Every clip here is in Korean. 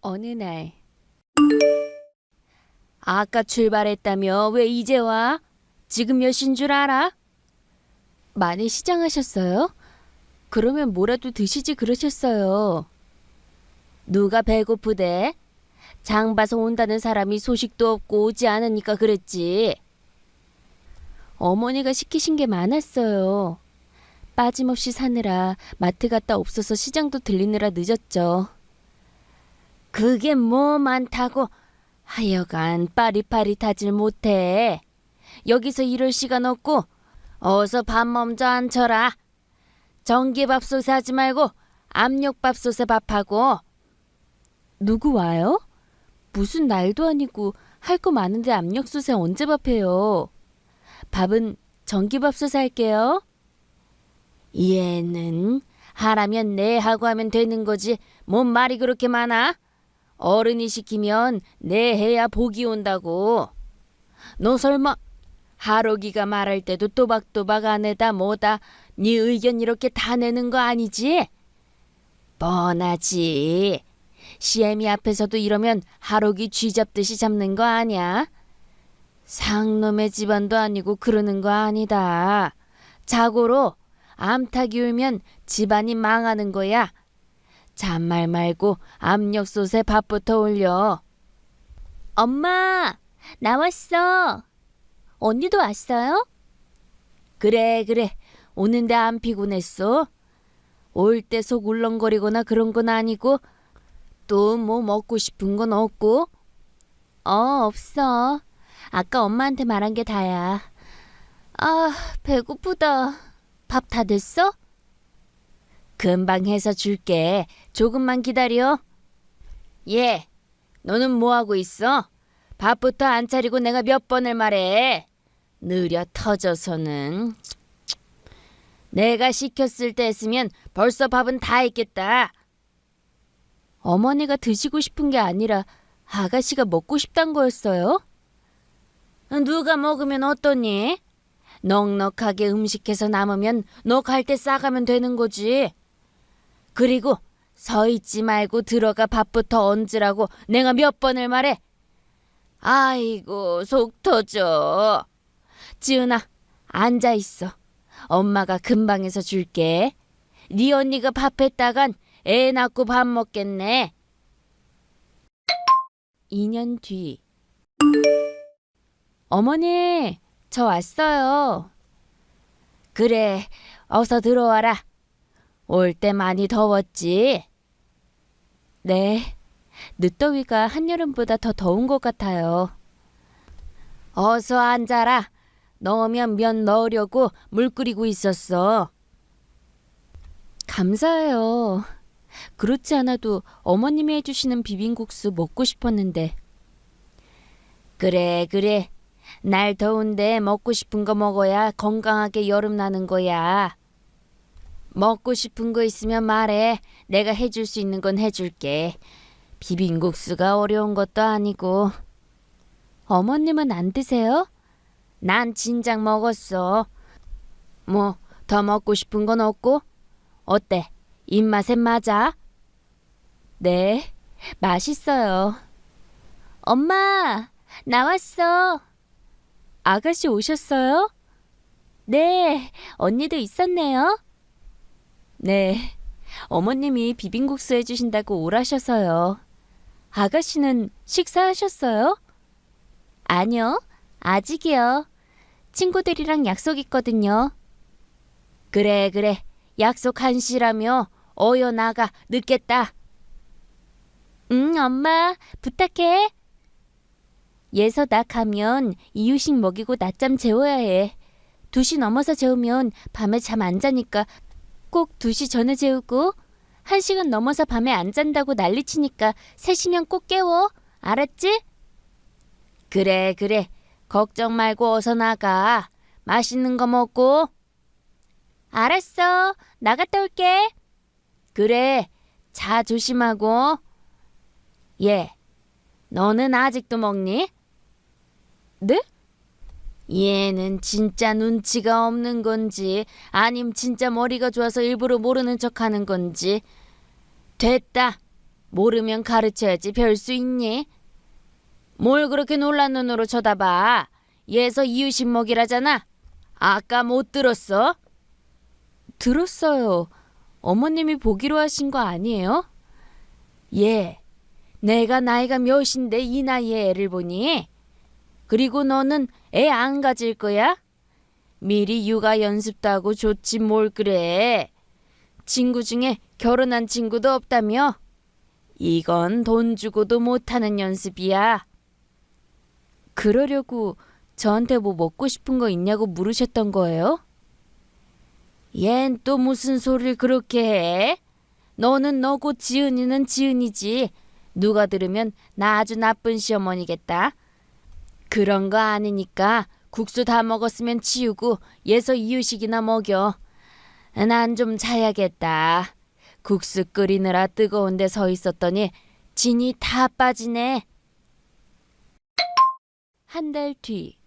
어느 날 아까 출발했다며 왜 이제 와? 지금 몇 시인 줄 알아? 많이 시장하셨어요? 그러면 뭐라도 드시지 그러셨어요. 누가 배고프대? 장 봐서 온다는 사람이 소식도 없고 오지 않으니까 그랬지. 어머니가 시키신 게 많았어요. 빠짐없이 사느라 마트 갔다 없어서 시장도 들리느라 늦었죠. 그게 뭐 많다고 하여간 빠릿빠릿하질 못해. 여기서 이럴 시간 없고 어서 밥 먼저 앉혀라. 전기밥솥에 하지 말고 압력밥솥에 밥하고. 누구 와요? 무슨 날도 아니고 할 거 많은데 압력솥에 언제 밥해요? 밥은 전기밥솥에 할게요. 얘는 하라면 네 하고 하면 되는 거지. 뭔 말이 그렇게 많아? 어른이 시키면 네 해야 복이 온다고. 너 설마 하록이가 말할 때도 또박또박 안에다 뭐다 네 의견 이렇게 다 내는 거 아니지? 뻔하지. 시애미 앞에서도 이러면 하록이 쥐 잡듯이 잡는 거 아니야? 상놈의 집안도 아니고 그러는 거 아니다. 자고로 암탉이 울면 집안이 망하는 거야. 잔말 말고 압력솥에 밥부터 올려. 엄마, 나왔어. 언니도 왔어요? 그래, 그래. 오는데 안 피곤했어? 올 때 속 울렁거리거나 그런 건 아니고 또 뭐 먹고 싶은 건 없고? 어, 없어. 아까 엄마한테 말한 게 다야. 아, 배고프다. 밥 다 됐어? 금방 해서 줄게. 조금만 기다려. 예. 너는 뭐 하고 있어? 밥부터 안 차리고 내가 몇 번을 말해. 느려 터져서는. 내가 시켰을 때 했으면 벌써 밥은 다 했겠다. 어머니가 드시고 싶은 게 아니라 아가씨가 먹고 싶단 거였어요? 누가 먹으면 어떠니? 넉넉하게 음식해서 남으면 너 갈 때 싸가면 되는 거지. 그리고 서 있지 말고 들어가 밥부터 얹으라고 내가 몇 번을 말해. 아이고 속 터져. 지은아 앉아 있어. 엄마가 금방 해서 줄게. 네 언니가 밥 했다간 애 낳고 밥 먹겠네. 2년 뒤. 어머니, 저 왔어요. 그래, 어서 들어와라. 올 때 많이 더웠지? 네, 늦더위가 한여름보다 더 더운 것 같아요. 어서 앉아라. 넣으면 면 넣으려고 물 끓이고 있었어. 감사해요. 그렇지 않아도 어머님이 해주시는 비빔국수 먹고 싶었는데. 그래, 그래. 날 더운데 먹고 싶은 거 먹어야 건강하게 여름 나는 거야. 먹고 싶은 거 있으면 말해. 내가 해줄 수 있는 건 해줄게. 비빔국수가 어려운 것도 아니고. 어머님은 안 드세요? 난 진작 먹었어. 뭐, 더 먹고 싶은 건 없고? 어때? 입맛에 맞아? 네, 맛있어요. 엄마, 나왔어. 아가씨 오셨어요? 네, 언니도 있었네요. 네, 어머님이 비빔국수 해주신다고 오라셔서요. 아가씨는 식사하셨어요? 아니요, 아직이요. 친구들이랑 약속 있거든요. 그래, 그래. 약속 한시라며 어여 나가 늦겠다. 응, 엄마, 부탁해. 예서 나 가면 이유식 먹이고 낮잠 재워야 해. 2시 넘어서 재우면 밤에 잠 안 자니까 꼭 2시 전에 재우고 1시간 넘어서 밤에 안 잔다고 난리치니까 3시면 꼭 깨워. 알았지? 그래, 그래. 걱정 말고 어서 나가. 맛있는 거 먹고. 알았어. 나갔다 올게. 그래. 자 조심하고. 예. 너는 아직도 먹니? 네? 얘는 진짜 눈치가 없는 건지 아님 진짜 머리가 좋아서 일부러 모르는 척 하는 건지 됐다. 모르면 가르쳐야지 별 수 있니? 뭘 그렇게 놀란 눈으로 쳐다봐? 얘서 이유식 먹이라잖아. 아까 못 들었어? 들었어요. 어머님이 보기로 하신 거 아니에요? 예. 내가 나이가 몇인데 이 나이에 애를 보니? 그리고 너는 애 안 가질 거야? 미리 육아 연습도 하고 좋지 뭘 그래. 친구 중에 결혼한 친구도 없다며? 이건 돈 주고도 못하는 연습이야. 그러려고 저한테 뭐 먹고 싶은 거 있냐고 물으셨던 거예요? 얜 또 무슨 소리를 그렇게 해? 너는 너고 지은이는 지은이지. 누가 들으면 나 아주 나쁜 시어머니겠다. 그런 거 아니니까 국수 다 먹었으면 치우고 예서 이유식이나 먹여. 난 좀 자야겠다. 국수 끓이느라 뜨거운 데 서 있었더니 진이 다 빠지네. 한 달 뒤.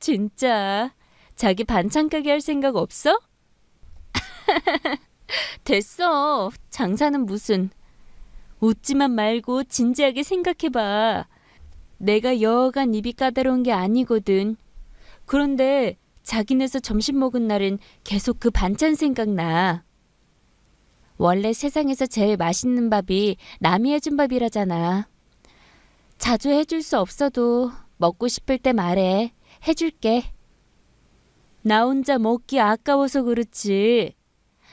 진짜 자기 반찬 가게 할 생각 없어? 됐어. 장사는 무슨. 웃지만 말고 진지하게 생각해봐. 내가 여간 입이 까다로운 게 아니거든. 그런데 자기네서 점심 먹은 날은 계속 그 반찬 생각나. 원래 세상에서 제일 맛있는 밥이 남이 해준 밥이라잖아. 자주 해줄 수 없어도 먹고 싶을 때 말해. 해줄게. 나 혼자 먹기 아까워서 그렇지.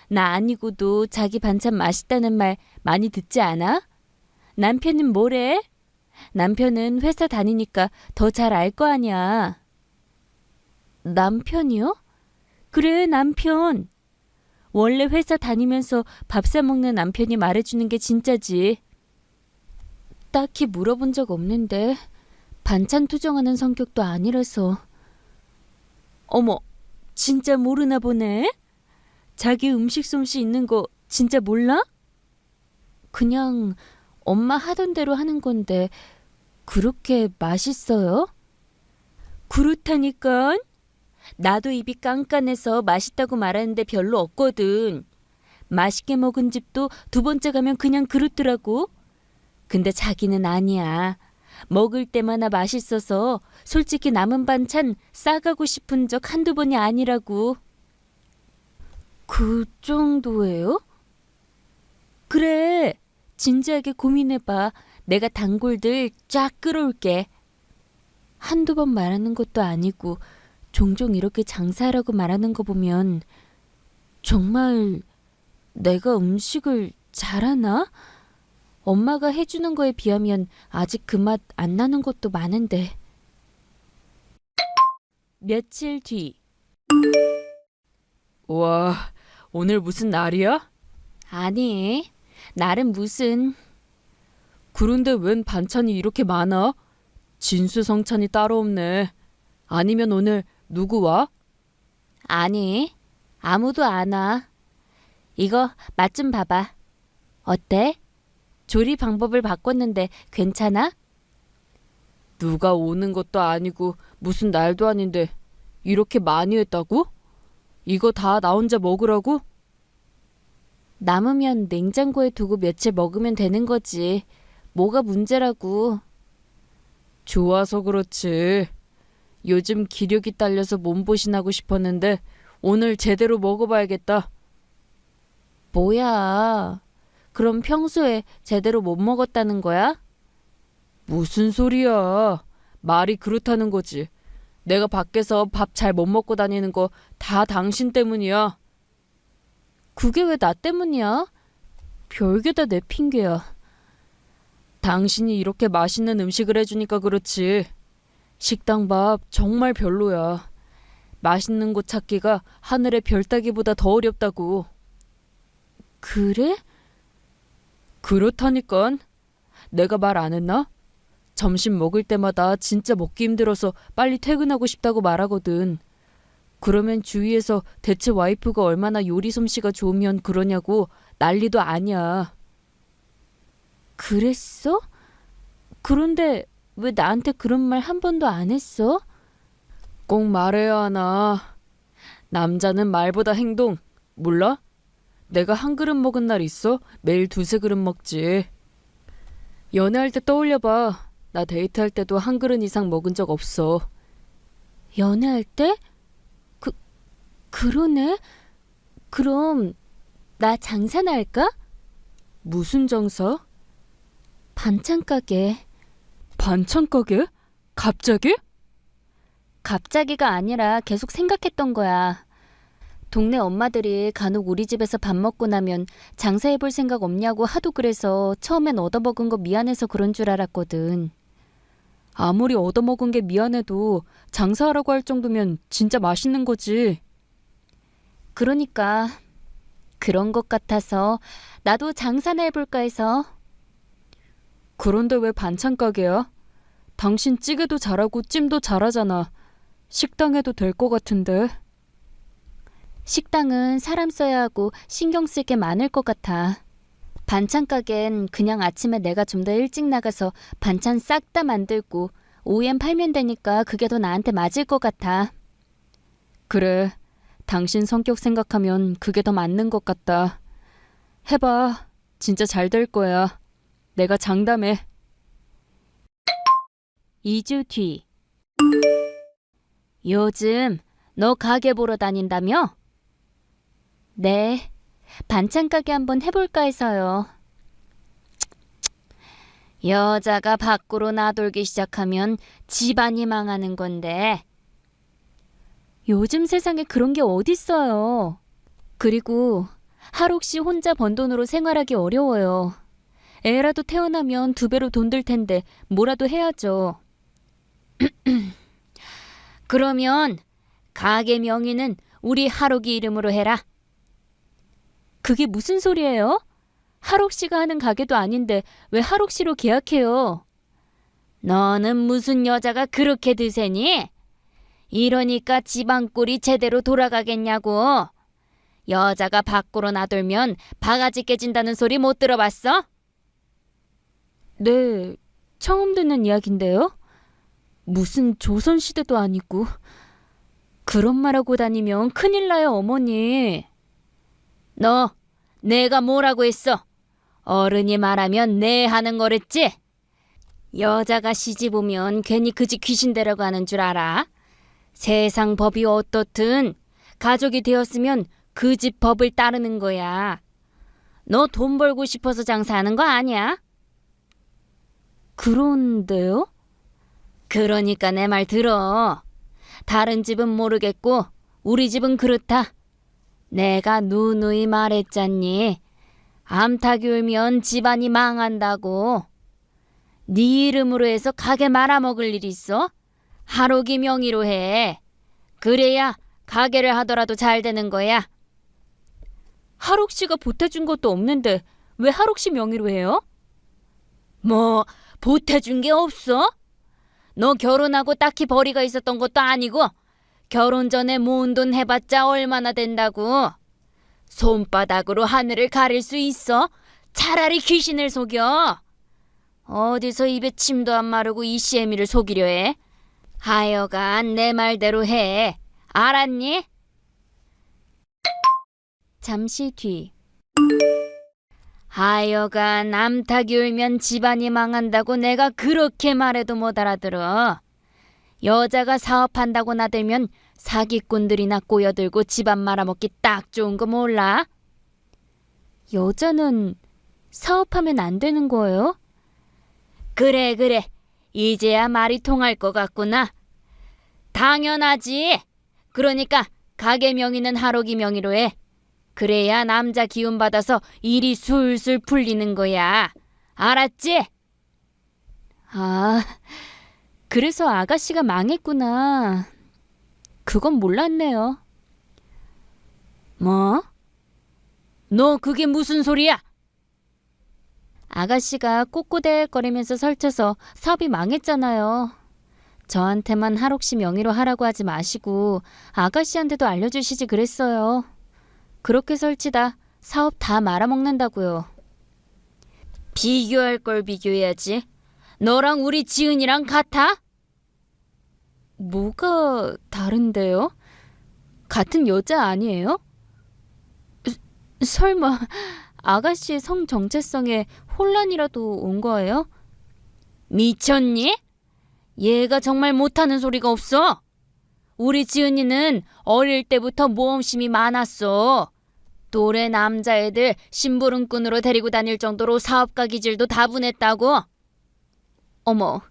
나 아니고도 자기 반찬 맛있다는 말 많이 듣지 않아? 남편은 뭐래? 남편은 회사 다니니까 더 잘 알 거 아니야. 남편이요? 그래, 남편. 원래 회사 다니면서 밥 사 먹는 남편이 말해주는 게 진짜지. 딱히 물어본 적 없는데 반찬 투정하는 성격도 아니라서. 어머, 진짜 모르나 보네. 자기 음식 솜씨 있는 거 진짜 몰라? 그냥 엄마 하던 대로 하는 건데 그렇게 맛있어요? 그렇다니까. 나도 입이 깐깐해서 맛있다고 말하는데 별로 없거든. 맛있게 먹은 집도 두 번째 가면 그냥 그렇더라고. 근데 자기는 아니야. 먹을 때마다 맛있어서 솔직히 남은 반찬 싸가고 싶은 적 한두 번이 아니라고. 그 정도예요? 그래. 진지하게 고민해봐. 내가 단골들 쫙 끌어올게. 한두 번 말하는 것도 아니고 종종 이렇게 장사하라고 말하는 거 보면 정말 내가 음식을 잘하나? 엄마가 해주는 거에 비하면 아직 그 맛 안 나는 것도 많은데. 며칠 뒤. 와, 오늘 무슨 날이야? 아니, 날은 무슨 그런데 웬 반찬이 이렇게 많아? 진수성찬이 따로 없네. 아니면 오늘 누구 와? 아니, 아무도 안 와. 이거 맛 좀 봐봐. 어때? 조리 방법을 바꿨는데 괜찮아? 누가 오는 것도 아니고 무슨 날도 아닌데 이렇게 많이 했다고? 이거 다 나 혼자 먹으라고? 남으면 냉장고에 두고 며칠 먹으면 되는 거지. 뭐가 문제라고. 좋아서 그렇지. 요즘 기력이 딸려서 몸보신하고 싶었는데 오늘 제대로 먹어봐야겠다. 뭐야. 그럼 평소에 제대로 못 먹었다는 거야? 무슨 소리야. 말이 그렇다는 거지. 내가 밖에서 밥 잘 못 먹고 다니는 거 다 당신 때문이야. 그게 왜 나 때문이야? 별게 다 내 핑계야. 당신이 이렇게 맛있는 음식을 해주니까 그렇지. 식당 밥 정말 별로야. 맛있는 곳 찾기가 하늘의 별 따기보다 더 어렵다고. 그래? 그렇다니깐. 내가 말 안 했나? 점심 먹을 때마다 진짜 먹기 힘들어서 빨리 퇴근하고 싶다고 말하거든. 그러면 주위에서 대체 와이프가 얼마나 요리 솜씨가 좋으면 그러냐고 난리도 아니야. 그랬어? 그런데 왜 나한테 그런 말 한 번도 안 했어? 꼭 말해야 하나. 남자는 말보다 행동. 몰라? 내가 한 그릇 먹은 날 있어? 매일 두세 그릇 먹지. 연애할 때 떠올려봐. 나 데이트할 때도 한 그릇 이상 먹은 적 없어. 연애할 때? 그, 그러네? 그럼, 나 장사나 할까? 무슨 장사? 반찬 가게. 반찬 가게? 갑자기? 갑자기가 아니라 계속 생각했던 거야. 동네 엄마들이 간혹 우리 집에서 밥 먹고 나면 장사해볼 생각 없냐고 하도 그래서 처음엔 얻어먹은 거 미안해서 그런 줄 알았거든. 아무리 얻어먹은 게 미안해도 장사하라고 할 정도면 진짜 맛있는 거지. 그러니까 그런 것 같아서 나도 장사나 해볼까 해서 그런데 왜 반찬 가게야? 당신 찌개도 잘하고 찜도 잘하잖아. 식당 해도 될 것 같은데. 식당은 사람 써야 하고 신경 쓸 게 많을 것 같아. 반찬 가게는 그냥 아침에 내가 좀 더 일찍 나가서 반찬 싹 다 만들고 오후엔 팔면 되니까 그게 더 나한테 맞을 것 같아. 그래. 당신 성격 생각하면 그게 더 맞는 것 같다. 해봐. 진짜 잘 될 거야. 내가 장담해. 2주 뒤. 요즘 너 가게 보러 다닌다며? 네. 반찬 가게 한번 해볼까 해서요. 여자가 밖으로 나돌기 시작하면 집안이 망하는 건데. 요즘 세상에 그런 게 어딨어요. 그리고 하록 씨 혼자 번 돈으로 생활하기 어려워요. 애라도 태어나면 두 배로 돈 들 텐데 뭐라도 해야죠. 그러면 가게 명의는 우리 하록이 이름으로 해라. 그게 무슨 소리예요? 하록 씨가 하는 가게도 아닌데 왜 하록 씨로 계약해요? 너는 무슨 여자가 그렇게 드세니? 이러니까 집안 꼴이 제대로 돌아가겠냐고. 여자가 밖으로 나돌면 바가지 깨진다는 소리 못 들어봤어? 네. 처음 듣는 이야기인데요. 무슨 조선시대도 아니고. 그런 말하고 다니면 큰일 나요, 어머니. 너, 내가 뭐라고 했어? 어른이 말하면 내 하는 거랬지? 여자가 시집 오면 괜히 그 집 귀신 데려가는 줄 알아? 세상 법이 어떻든 가족이 되었으면 그 집 법을 따르는 거야. 너 돈 벌고 싶어서 장사하는 거 아니야? 그런데요? 그러니까 내 말 들어. 다른 집은 모르겠고 우리 집은 그렇다. 내가 누누이 말했잖니. 암탉이 울면 집안이 망한다고. 네 이름으로 해서 가게 말아먹을 일 있어? 하록이 명의로 해. 그래야 가게를 하더라도 잘 되는 거야. 하록 씨가 보태준 것도 없는데 왜 하록 씨 명의로 해요? 뭐 보태준 게 없어? 너 결혼하고 딱히 벌이가 있었던 것도 아니고 결혼 전에 모은 돈 해봤자 얼마나 된다고 손바닥으로 하늘을 가릴 수 있어? 차라리 귀신을 속여 어디서 입에 침도 안 마르고 이 시애미를 속이려 해 하여간 내 말대로 해 알았니? 잠시 뒤 하여간 암탉이 울면 집안이 망한다고 내가 그렇게 말해도 못 알아들어. 여자가 사업한다고 나들면 사기꾼들이나 꼬여들고 집안 말아먹기 딱 좋은 거 몰라? 여자는 사업하면 안 되는 거예요? 그래, 그래. 이제야 말이 통할 것 같구나. 당연하지. 그러니까 가게 명의는 하록이 명의로 해. 그래야 남자 기운 받아서 일이 술술 풀리는 거야. 알았지? 아, 그래서 아가씨가 망했구나. 그건 몰랐네요. 뭐? 너 그게 무슨 소리야? 아가씨가 꼬꼬대거리면서 설쳐서 사업이 망했잖아요. 저한테만 하록씨 명의로 하라고 하지 마시고 아가씨한테도 알려주시지 그랬어요. 그렇게 설치다 사업 다 말아먹는다고요. 비교할 걸 비교해야지. 너랑 우리 지은이랑 같아? 뭐가 다른데요? 같은 여자 아니에요? 설마 아가씨의 성 정체성에 혼란이라도 온 거예요? 미쳤니? 얘가 정말 못하는 소리가 없어. 우리 지은이는 어릴 때부터 모험심이 많았어. 또래 남자애들 심부름꾼으로 데리고 다닐 정도로 사업가 기질도 다분했다고. 어머,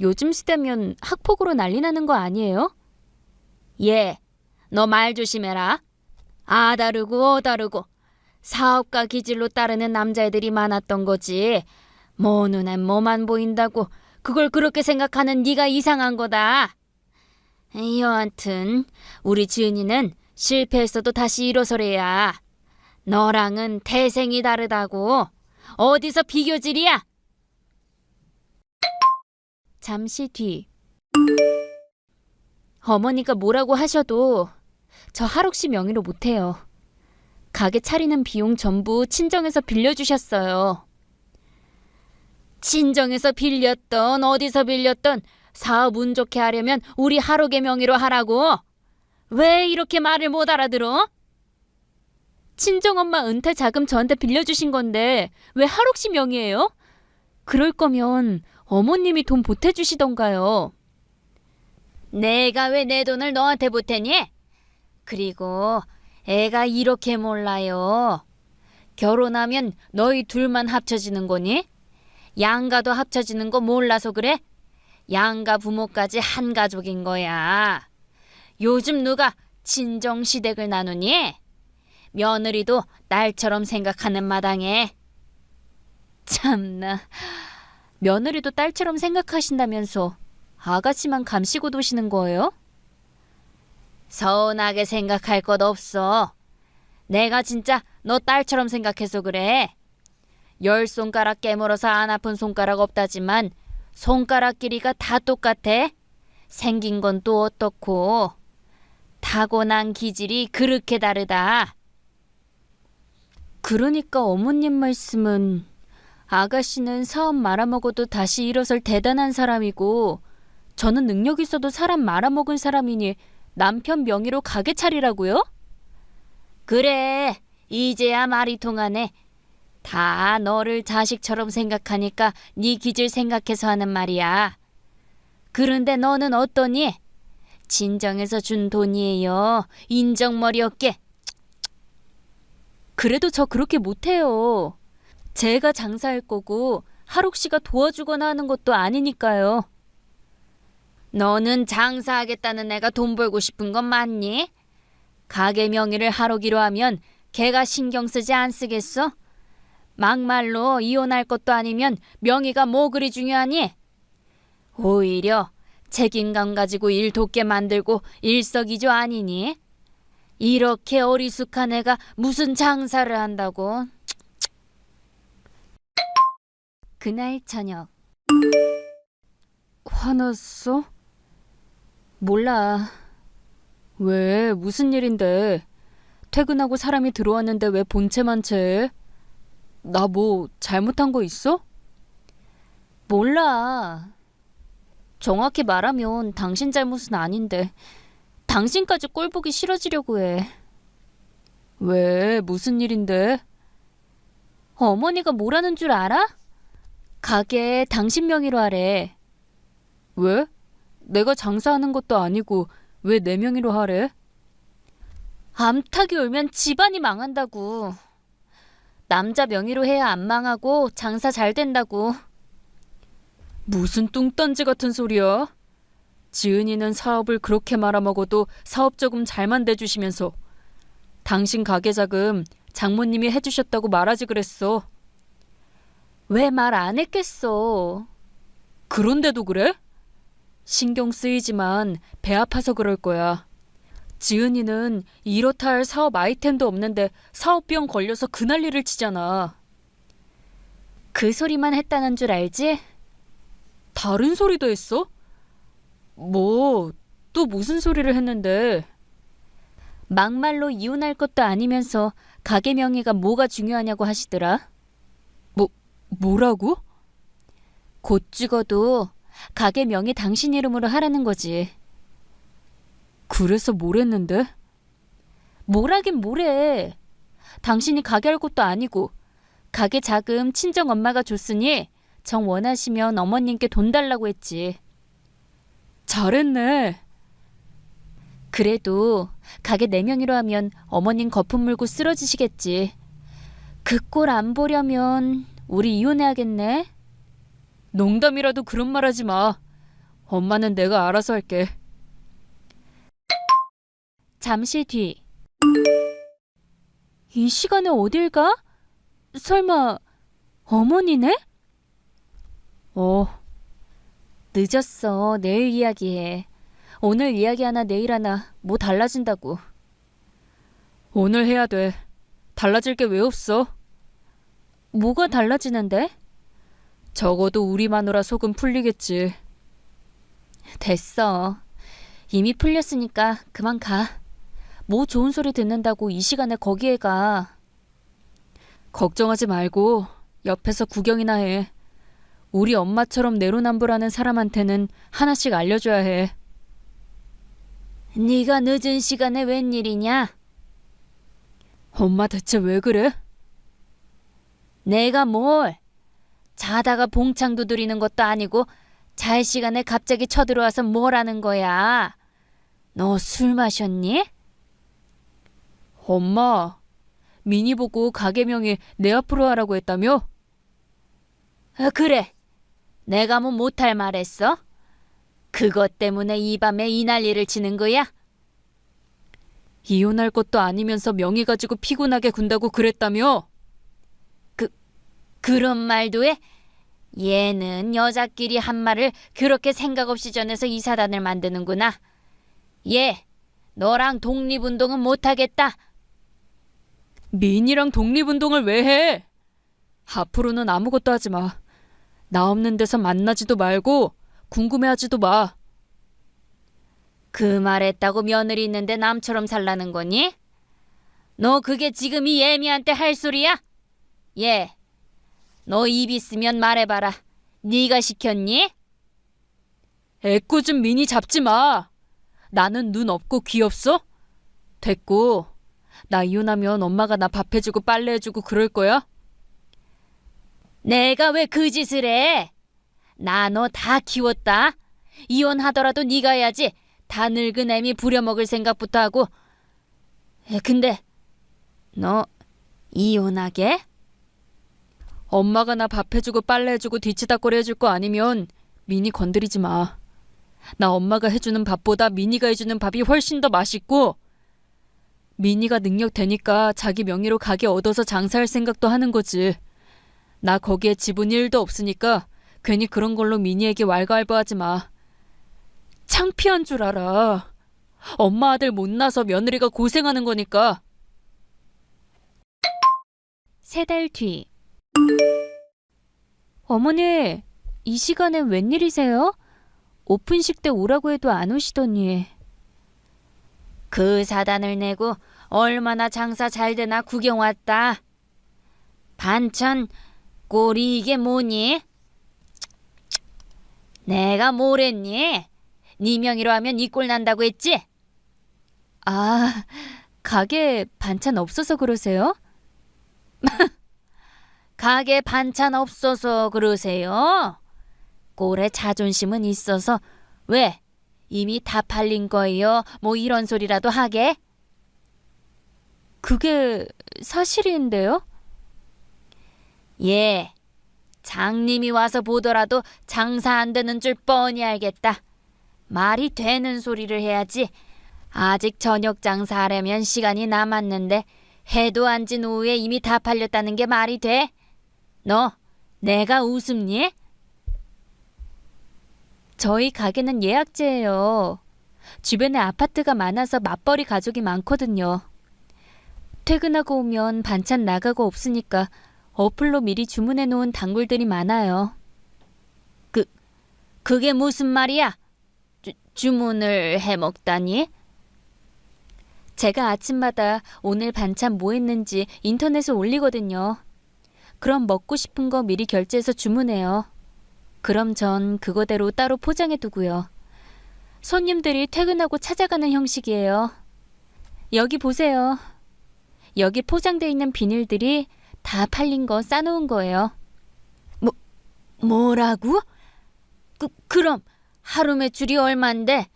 요즘 시대면 학폭으로 난리 나는 거 아니에요? 예, 너 말 조심해라. 아 다르고 어 다르고 사업가 기질로 따르는 남자애들이 많았던 거지. 뭐 눈엔 뭐만 보인다고 그걸 그렇게 생각하는 네가 이상한 거다. 여하튼 우리 지은이는 실패했어도 다시 일어서래야. 너랑은 태생이 다르다고. 어디서 비교질이야? 잠시 뒤 어머니가 뭐라고 하셔도 저 하록 씨 명의로 못해요. 가게 차리는 비용 전부 친정에서 빌려주셨어요. 친정에서 빌렸던 어디서 빌렸던 사업 운 좋게 하려면 우리 하록의 명의로 하라고. 왜 이렇게 말을 못 알아들어? 친정엄마 은퇴 자금 저한테 빌려주신 건데 왜 하록 씨 명의예요? 그럴 거면 어머님이 돈 보태주시던가요. 내가 왜 내 돈을 너한테 보태니? 그리고 애가 이렇게 몰라요. 결혼하면 너희 둘만 합쳐지는 거니? 양가도 합쳐지는 거 몰라서 그래? 양가 부모까지 한 가족인 거야. 요즘 누가 친정 시댁을 나누니? 며느리도 딸처럼 생각하는 마당에. 참나. 며느리도 딸처럼 생각하신다면서 아가씨만 감시고 도시는 거예요? 서운하게 생각할 것 없어. 내가 진짜 너 딸처럼 생각해서 그래. 열 손가락 깨물어서 안 아픈 손가락 없다지만 손가락 길이가 다 똑같아. 생긴 건 또 어떻고. 타고난 기질이 그렇게 다르다. 그러니까 어머님 말씀은 아가씨는 사업 말아먹어도 다시 일어설 대단한 사람이고 저는 능력 있어도 사람 말아먹은 사람이니 남편 명의로 가게 차리라고요? 그래, 이제야 말이 통하네. 다 너를 자식처럼 생각하니까 네 기질 생각해서 하는 말이야. 그런데 너는 어떠니? 진정에서 준 돈이에요. 인정머리 없게. 그래도 저 그렇게 못해요. 제가 장사할 거고 하록 씨가 도와주거나 하는 것도 아니니까요. 너는 장사하겠다는 애가 돈 벌고 싶은 건 맞니? 가게 명의를 하록이로 하면 걔가 신경 쓰지 안 쓰겠어? 막말로 이혼할 것도 아니면 명의가 뭐 그리 중요하니? 오히려 책임감 가지고 일 돕게 만들고 일석이조 아니니? 이렇게 어리숙한 애가 무슨 장사를 한다고? 그날 저녁 화났어? 몰라 왜? 무슨 일인데? 퇴근하고 사람이 들어왔는데 왜 본체만 채? 나 뭐 잘못한 거 있어? 몰라 정확히 말하면 당신 잘못은 아닌데 당신까지 꼴 보기 싫어지려고 해 왜? 무슨 일인데? 어머니가 뭐라는 줄 알아? 가게 당신 명의로 하래 왜? 내가 장사하는 것도 아니고 왜 내 명의로 하래? 암탉이 울면 집안이 망한다고. 남자 명의로 해야 안 망하고 장사 잘 된다고. 무슨 뚱딴지 같은 소리야? 지은이는 사업을 그렇게 말아먹어도 사업 조금 잘만 대주시면서 당신 가게 자금 장모님이 해주셨다고 말하지 그랬어. 왜 말 안 했겠어. 그런데도 그래? 신경 쓰이지만 배 아파서 그럴 거야. 지은이는 이렇다 할 사업 아이템도 없는데 사업비용 걸려서 그 난리를 치잖아. 그 소리만 했다는 줄 알지? 다른 소리도 했어? 뭐, 또 무슨 소리를 했는데? 막말로 이혼할 것도 아니면서 가게 명의가 뭐가 중요하냐고 하시더라. 뭐라고? 곧 죽어도 가게 명의 당신 이름으로 하라는 거지. 그래서 뭘 했는데? 뭐라긴 뭐래. 당신이 가게 할 것도 아니고 가게 자금 친정 엄마가 줬으니 정 원하시면 어머님께 돈 달라고 했지. 잘했네. 그래도 가게 네 명이로 하면 어머님 거품 물고 쓰러지시겠지. 그 꼴 안 보려면 우리 이혼해야겠네. 농담이라도 그런 말 하지 마. 엄마는 내가 알아서 할게. 잠시 뒤. 이 시간에 어딜 가? 설마 어머니네? 어, 늦었어. 내일 이야기해. 오늘 이야기 하나 내일 하나 뭐 달라진다고. 오늘 해야 돼. 달라질 게 왜 없어? 뭐가 달라지는데? 적어도 우리 마누라 속은 풀리겠지. 됐어. 이미 풀렸으니까 그만 가. 뭐 좋은 소리 듣는다고 이 시간에 거기에 가. 걱정하지 말고 옆에서 구경이나 해. 우리 엄마처럼 내로남불하는 사람한테는 하나씩 알려줘야 해. 네가 늦은 시간에 웬일이냐? 엄마 대체 왜 그래? 내가 뭘? 자다가 봉창 두드리는 것도 아니고 잘 시간에 갑자기 쳐들어와서 뭘 하는 거야? 너 술 마셨니? 엄마, 미니 보고 가게 명의 내 앞으로 하라고 했다며? 아, 그래. 내가 뭐 못할 말 했어? 그것 때문에 이 밤에 이 난리를 치는 거야? 이혼할 것도 아니면서 명의 가지고 피곤하게 군다고 그랬다며? 그런 말도 해? 얘는 여자끼리 한 말을 그렇게 생각 없이 전해서 이 사단을 만드는구나. 얘, 너랑 독립운동은 못하겠다. 민이랑 독립운동을 왜 해? 앞으로는 아무것도 하지 마. 나 없는 데서 만나지도 말고 궁금해하지도 마. 그 말했다고 며느리 있는데 남처럼 살라는 거니? 너 그게 지금 이 애미한테 할 소리야? 얘, 너 입 있으면 말해봐라. 네가 시켰니? 애꿎은 미니 잡지 마. 나는 눈 없고 귀 없어? 됐고. 나 이혼하면 엄마가 나 밥 해주고 빨래 해주고 그럴 거야? 내가 왜 그 짓을 해? 나 너 다 키웠다. 이혼하더라도 네가 해야지. 다 늙은 애미 부려먹을 생각부터 하고. 에, 근데 너 이혼하게? 엄마가 나 밥 해주고 빨래 해주고 뒤치다거리 해줄 거 아니면 미니 건드리지 마. 나 엄마가 해주는 밥보다 미니가 해주는 밥이 훨씬 더 맛있고 미니가 능력 되니까 자기 명의로 가게 얻어서 장사할 생각도 하는 거지. 나 거기에 지분 1도 없으니까 괜히 그런 걸로 미니에게 왈가왈부하지 마. 창피한 줄 알아. 엄마 아들 못 나서 며느리가 고생하는 거니까. 세 달 뒤. 어머니, 이 시간엔 웬일이세요? 오픈식 때 오라고 해도 안 오시더니. 그 사단을 내고 얼마나 장사 잘 되나 구경 왔다. 반찬, 꼴이 이게 뭐니? 내가 뭐랬니? 네 명의로 하면 이 꼴 난다고 했지? 아, 가게 반찬 없어서 그러세요? 가게 반찬 없어서 그러세요? 꼴에 자존심은 있어서 왜 이미 다 팔린 거예요? 뭐 이런 소리라도 하게? 그게 사실인데요? 예, 장님이 와서 보더라도 장사 안 되는 줄 뻔히 알겠다. 말이 되는 소리를 해야지. 아직 저녁 장사하려면 시간이 남았는데 해도 안 진 오후에 이미 다 팔렸다는 게 말이 돼? 너 내가 웃음니? 저희 가게는 예약제예요. 주변에 아파트가 많아서 맞벌이 가족이 많거든요. 퇴근하고 오면 반찬 나가고 없으니까 어플로 미리 주문해 놓은 단골들이 많아요. 그 그게 무슨 말이야? 주, 주문을 해 먹다니? 제가 아침마다 오늘 반찬 뭐 했는지 인터넷에 올리거든요. 그럼 먹고 싶은 거 미리 결제해서 주문해요. 그럼 전 그거대로 따로 포장해 두고요. 손님들이 퇴근하고 찾아가는 형식이에요. 여기 보세요. 여기 포장돼 있는 비닐들이 다 팔린 거 싸놓은 거예요. 뭐 뭐라고? 그 그럼 하루 매출이 얼만데?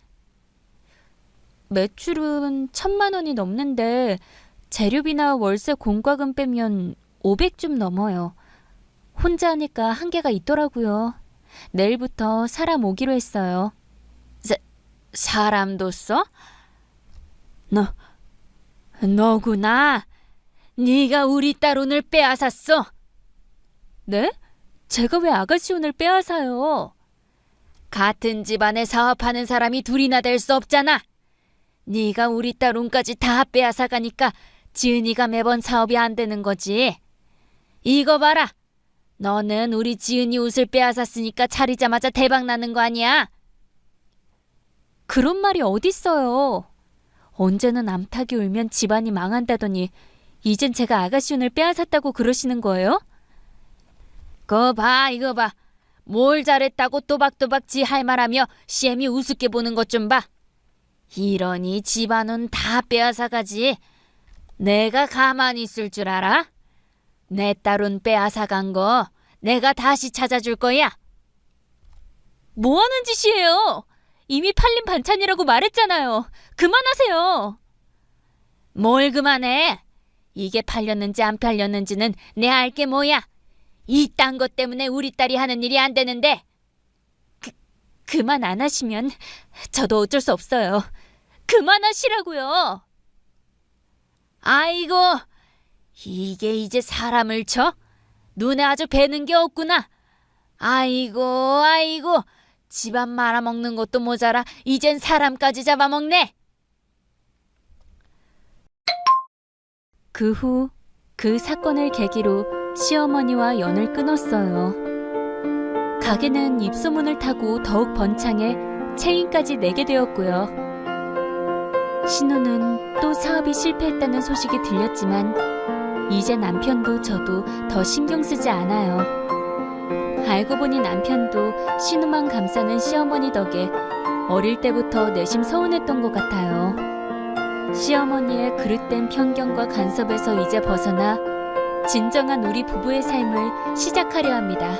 매출은 천만 원이 넘는데 재료비나 월세 공과금 빼면 500좀 넘어요. 혼자 하니까 한계가 있더라고요. 내일부터 사람 오기로 했어요. 사, 사람도 써? 너, 너구나. 네가 우리 딸 오늘 빼앗았어. 네? 제가 왜 아가씨 오늘 빼앗아요? 같은 집안에 사업하는 사람이 둘이나 될 수 없잖아. 네가 우리 딸 운까지 다 빼앗아 가니까 지은이가 매번 사업이 안 되는 거지. 이거 봐라. 너는 우리 지은이 옷을 빼앗았으니까 차리자마자 대박 나는 거 아니야? 그런 말이 어딨어요. 언제는 암탉이 울면 집안이 망한다더니 이젠 제가 아가씨 운을 빼앗았다고 그러시는 거예요? 거 봐, 이거 봐. 뭘 잘했다고 또박또박 지 할 말하며 CM이 우습게 보는 것 좀 봐. 이러니 집안은 다 빼앗아 가지. 내가 가만히 있을 줄 알아? 내 딸은 빼앗아 간 거 내가 다시 찾아줄 거야. 뭐 하는 짓이에요? 이미 팔린 반찬이라고 말했잖아요. 그만하세요. 뭘 그만해? 이게 팔렸는지 안 팔렸는지는 내 알게 뭐야. 이딴 것 때문에 우리 딸이 하는 일이 안 되는데. 그, 그만 안 하시면 저도 어쩔 수 없어요. 그만하시라고요. 아이고, 이게 이제 사람을 쳐? 눈에 아주 뵈는 게 없구나. 아이고, 아이고, 집안 말아먹는 것도 모자라 이젠 사람까지 잡아먹네. 그 후 그 사건을 계기로 시어머니와 연을 끊었어요. 가게는 입소문을 타고 더욱 번창해 체인까지 내게 되었고요. 신우는 또 사업이 실패했다는 소식이 들렸지만 이제 남편도 저도 더 신경 쓰지 않아요. 알고 보니 남편도 신우만 감싸는 시어머니 덕에 어릴 때부터 내심 서운했던 것 같아요. 시어머니의 그릇된 편견과 간섭에서 이제 벗어나 진정한 우리 부부의 삶을 시작하려 합니다.